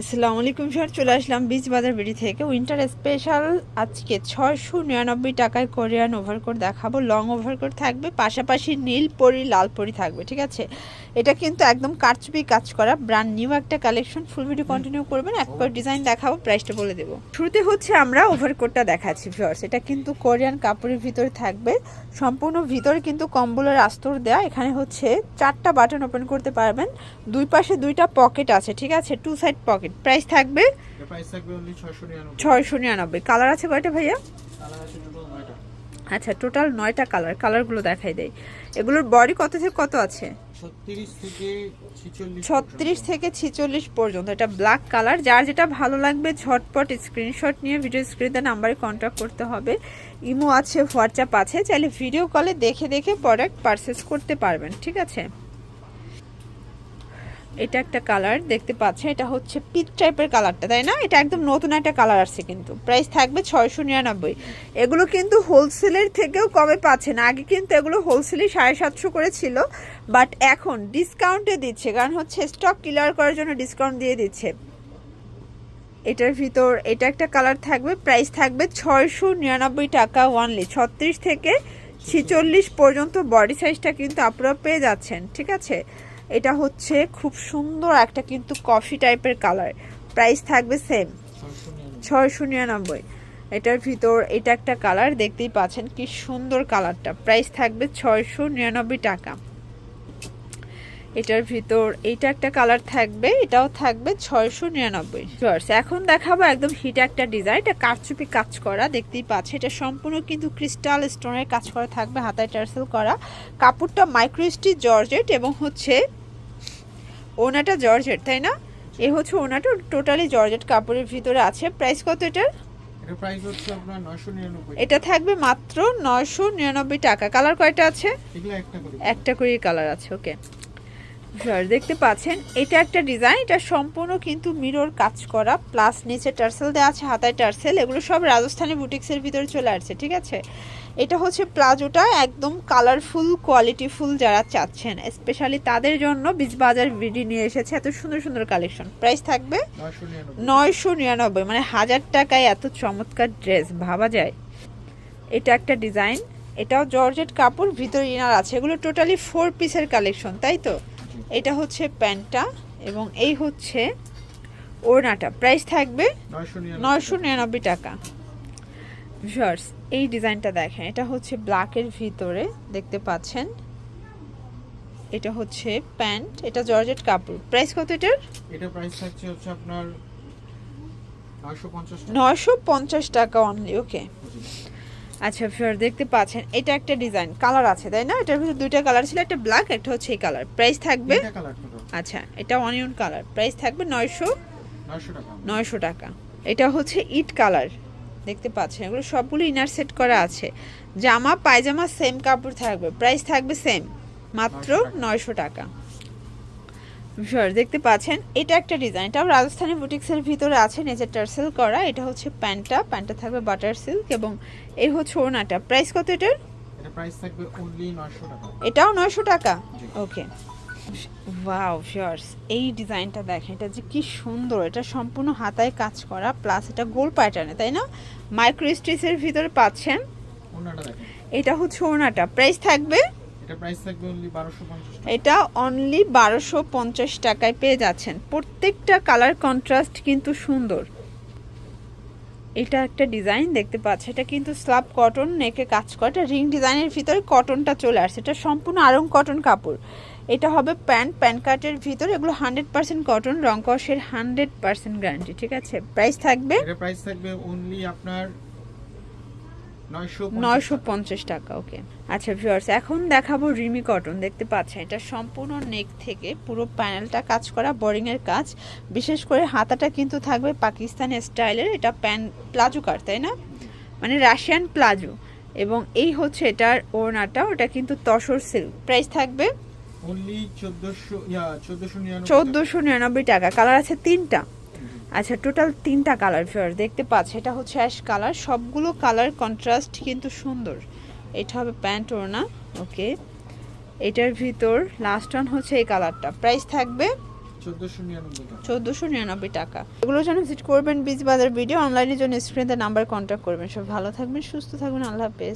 আসসালামু আলাইকুম স্যার চলে আসলাম বিচ বাজার বিড়ি থেকে। উইন্টার স্পেশাল আজকে ছয়শো নিরানব্বই টাকায় কোরিয়ান ওভারকোট দেখাবো। লং ওভারকোট থাকবে পাশাপাশি নীল পরি লাল পরি থাকবে ঠিক আছে? এটা কিন্তু একদম কারচুপি কাজ করা ব্র্যান্ড নিউ একটা কালেকশন ফুল ভিডিও কন্টিনিউ করবেন একবার ডিজাইন দেখাবো প্রাইসটা বলে দেবো। শুরুতে হচ্ছে আমরা ওভারকোটটা দেখাচ্ছি ভিউয়ার্স এটা কিন্তু কোরিয়ান কাপড়ের ভিতরে থাকবে। সম্পূর্ণ ভিতরে কিন্তু কম্বলের আস্তর দেয়া এখানে হচ্ছে চারটা বাটন ওপেন করতে পারবেন। দুই পাশে দুইটা পকেট আছে ঠিক আছে? টু সাইড পকেট প্রাইস থাকবে? এর প্রাইস থাকবে অনলি 699 ছয়শো নিরানব্বই। কালার আছে কয়টা ভাইয়া? কালার আছে টোটাল 9টা আচ্ছা টোটাল নয়টা কালার কালারগুলো দেখাই দেয় এগুলোর বডি কত থেকে কত আছে? 36 থেকে 46 ছত্রিশ থেকে ছিচল্লিশ পর্যন্ত। এটা ব্ল্যাক কালার যার যেটা ভালো লাগবে ঝটপট স্ক্রিনশট নিয়ে ভিডিও স্ক্রিনে নাম্বারে কন্ট্যাক্ট করতে হবে। ইমো আছে হোয়াটসঅ্যাপ আছে। চাইলে ভিডিও কলে দেখে দেখে প্রোডাক্ট পারচেস করতে পারবেন ঠিক আছে? এটা একটা কালার দেখতে পাচ্ছেন, এটা হচ্ছে পিচ টাইপের কালারটা তাই না? এটা একদম নতুন একটা কালার আসছে কিন্তু। প্রাইস থাকবে ছয়শো নিরানব্বই। এগুলো কিন্তু হোলসেলের থেকেও কমে পাচ্ছেন আগে কিন্তু এগুলো হোলসেলে সাড়ে সাতশো করে ছিল বাট এখন ডিসকাউন্টে দিচ্ছে, কারণ হচ্ছে স্টক ক্লিয়ার করার জন্য ডিসকাউন্ট দিয়ে দিচ্ছে। এটার ভিতর, এটা একটা কালার থাকবে প্রাইস থাকবে ছয়শো নিরানব্বই টাকা ওয়ানলি ছত্রিশ থেকে ছিচল্লিশ পর্যন্ত বডি সাইজটা কিন্তু আপনারা পেয়ে যাচ্ছেন, ঠিক আছে? এটা হচ্ছে খুব সুন্দর একটা কিন্তু কফি টাইপের কালার। প্রাইস থাকবে সেম ছয়শো নিরানব্বই। এটার ভিতর এটা একটা কালার, দেখতেই পাচ্ছেন কি সুন্দর কালারটা। প্রাইস থাকবে ছয়শো নিরানব্বই টাকা। এটার ভিতর এইটা একটা কালার থাকবে, এটাও থাকবে ছয়শো নিরানব্বই। এখন দেখাবো একদম হিট একটা ডিজাইন এটা কারচুপি কাজ করা, দেখতেই পাচ্ছে এটা সম্পূর্ণ কিন্তু ক্রিস্টাল স্টোনের কাজ করা থাকবে, হাতায় টার্সেল করা। কাপড়টা মাইক্রোস্টি জর্জেট এবং হচ্ছে ওনাটা জর্জেট তাই না? এ হচ্ছে ওনাটা টোটালি জর্জেট কাপড়ের ভিতরে আছে। প্রাইস কত এটার? এর প্রাইস হচ্ছে আপনার 999 এটা থাকবে মাত্র নয়শো নিরানব্বই টাকা। কালার কয়টা আছে? একটা করে। কালার আছে ওকে। দেখতে পাচ্ছেন এটা একটা ডিজাইন এটা সম্পূর্ণ কিন্তু মিরর কাজ করা প্লাস নিচে টার্সেল দেওয়া আছে হাতায় টার্সেল এগুলো সব রাজস্থানি বুটিক্সের ভিতরে চলে আসছে ঠিক আছে? এটা হচ্ছে প্লাজোটা একদম কালারফুল কোয়ালিটিফুল যারা চাচ্ছেন স্পেশালি তাদের জন্য বীজবাজার ভিডি নিয়ে এসেছে এত সুন্দর সুন্দর কালেকশন প্রাইস থাকবে নয়শো নিরানব্বই। মানে হাজার টাকায় এত চমৎকার ড্রেস ভাবা যায়। এটা একটা ডিজাইন এটাও জর্জেট কাপড় ভিতর ইনার আছে এগুলো টোটালি ফোর পিসের কালেকশন তাই তো? এটা হচ্ছে প্যান্টটা এবং এই হচ্ছে ওড়নাটা। প্রাইস থাকবে 999 নয়শো নিরানব্বই টাকা। ভিউয়ার্স এই ডিজাইনটা দেখেন এটা হচ্ছে ব্ল্যাকের ভিতরে দেখতে পাচ্ছেন। এটা হচ্ছে প্যান্ট এটা জর্জেট কাপড়। প্রাইস কত এটার? এটা প্রাইস থাকছে হচ্ছে আপনার 950 টাকা। নয়শো পঞ্চাশ টাকা অনলি ওকে আচ্ছা ফিওর দেখতে পাচ্ছেন এটা একটা ডিজাইন কালার আছে তাই না? এটার ভিতরে দুইটা কালার ছিল একটা ব্ল্যাক একটা হচ্ছে এই কালার। প্রাইস থাকবে? আচ্ছা এটা অনিয়ন কালার। প্রাইস থাকবে নয়শো 900 টাকা। নয়শো টাকা। এটা হচ্ছে ইট কালার দেখতে পাচ্ছেন এগুলো সবগুলো ইনার সেট করা আছে। জামা পায়জামা সেম কাপড় থাকবে। প্রাইস থাকবে সেম মাত্র 900 নয়শো টাকা। Sure, দেখতে পাচ্ছেন এটা একটা ডিজাইন এটাও রাজস্থানি বুটিক্সের ভিতরে আছে নিচে টার্সেল করা। এটা হচ্ছে প্যান্টটা। প্যান্টটা থাকবে বাটার সিল্ক এবং এই হচ্ছে ওনাটা প্রাইস কত এটার? এটা প্রাইস থাকবে অনলি 900 টাকা। এটাও নয়শো টাকা? ওকে ওয়াও শিওর্স এই ডিজাইনটা দেখেন এটা যে কি সুন্দর। এটা সম্পূর্ণ হাতায় কাজ করা প্লাস এটা গোল প্যাটার্নে তাই না? মাইক্রো স্টিচের ভিতরে পাচ্ছেন। ওনাটা দেখেন। এটা হচ্ছে ওনাটা প্রাইস থাকবে এটা প্রাইস থাকবে অনলি 1250 এটা অনলি বারোশো পঞ্চাশ টাকায় পেয়ে যাচ্ছেন। প্রত্যেকটা কালার কন্ট্রাস্ট কিন্তু সুন্দর। এটা একটা ডিজাইন দেখতে পাচ্ছি। এটা কিন্তু স্লাব কটন নেকে কাজ করা। এটা রিং ডিজাইনের ভিতরে কটনটা চলে আসছে। এটা সম্পূর্ণ আরং কটন কাপড়। এটা হবে প্যান্ট প্যান্ট কাটের ভিতরে। এগুলো হান্ড্রেড পার্সেন্ট কটন রং কষের হান্ড্রেড পার্সেন্ট গ্যারান্টি ঠিক আছে? প্রাইস থাকবে প্রাইস থাকবে অনলি আপনার 950 নয়শো পঞ্চাশ টাকা ওকে আচ্ছা ভিউয়ার্স এখন দেখাবো রিমি কটন দেখতে পাচ্ছেন এটা সম্পূর্ণ নেক থেকে পুরো প্যানেলটা কাজ করা বোরিং এর কাজ বিশেষ করে হাতাটা কিন্তু থাকবে পাকিস্তানি স্টাইলের এটা প্যান প্লাজো কাট তাই না? মানে রাশিয়ান প্লাজো এবং এই হচ্ছে এটার ওড়নাটা ওটা কিন্তু তসর সিল্ক প্রাইস থাকবে অনলি 1400 1499 চোদ্দোশো নিরানব্বই টাকা। কালার আছে তিনটা। আচ্ছা টোটাল তিনটা কালার ফেয়ার দেখতে পাচ্ছি, এটা হচ্ছে অ্যাশ কালার সবগুলো কালার কন্ট্রাস্ট কিন্তু সুন্দর। এটা হবে প্যান্ট ওড়না ওকে এটার ভিতর লাস্ট ওয়ান হচ্ছে এই কালারটা প্রাইস থাকবে চোদ্দোশো নিরানব্বই টাকা। এগুলোর জন্য ভিজিট করবেন বীজ বাজার ভিডিও অনলাইনের জন্য স্ক্রিনে নাম্বার কন্ট্যাক্ট করবেন। সব ভালো থাকবেন, সুস্থ থাকবেন আল্লাহ হাফেজ।